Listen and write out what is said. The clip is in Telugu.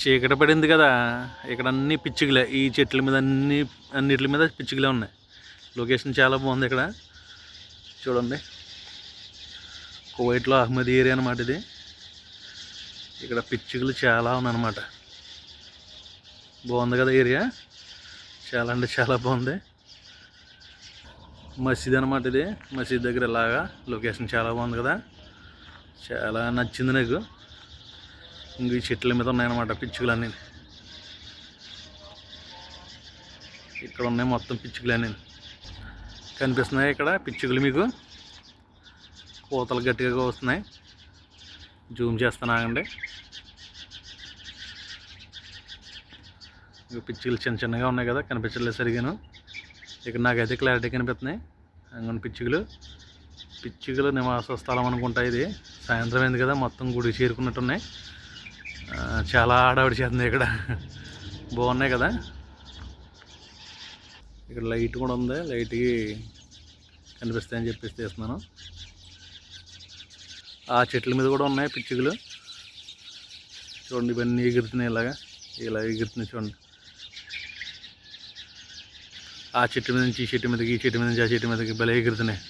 చీకట పడింది కదా ఇక్కడ అన్ని పిచ్చుకలే ఈ చెట్ల మీద అన్ని అన్నిటి మీద పిచ్చికలే ఉన్నాయి. లొకేషన్ చాలా బాగుంది ఇక్కడ. చూడండి. కువైట్లో అహ్మద్ ఏరియా అనమాట ఇది. ఇక్కడ పిచ్చుకలు చాలా ఉన్నాయన్నమాట. బాగుంది కదా ఏరియా చాలా అంటే చాలా బాగుంది. మసీద్ అనమాట ఇది. మసీద్ దగ్గర ఇలాగా లొకేషన్ చాలా బాగుంది కదా. చాలా నచ్చింది నాకు. ఇంక ఈ చెట్ల మీద ఉన్నాయన్నమాట పిచ్చుకలన్నీ. ఇక్కడ ఉన్నాయి మొత్తం పిచ్చుకలన్నీ. కనిపిస్తున్నాయి ఇక్కడ పిచ్చుకలు మీకు? కోతలు గట్టిగా వస్తున్నాయి జూమ్ చేస్తాను ఆగండి. ఇక పిచ్చుకలు చిన్న చిన్నగా ఉన్నాయి కదా కనిపించలేదు సరిగాను. ఇక్కడ నాకైతే క్లారిటీ కనిపిస్తున్నాయి. అంగన్ పిచ్చుకలు. పిచ్చుకలు నివాస స్థలం అనుకుంటా ఇది. సాయంత్రం అయింది కదా మొత్తం గుడి చేరుకున్నట్టున్నాయి. చాలా ఆడవిడ చేస్తుంది ఇక్కడ. బాగున్నాయి కదా? ఇక్కడ లైట్ కూడా ఉంది. లైట్కి కనిపిస్తాయని చెప్పేసి తీస్తున్నాను. ఆ చెట్ల మీద కూడా ఉన్నాయి పిచ్చుకలు. చూడండి ఇవన్నీ ఎగురుతున్నాయి ఇలాగా. ఇలా ఎగురుతున్నాయి చూడండి. ఆ చెట్టు మీద నుంచి ఈ చెట్టు మీదకి ఈ చెట్టు మీద నుంచి ఆ చెట్టు మీదకి భలే ఎగురుతున్నాయి.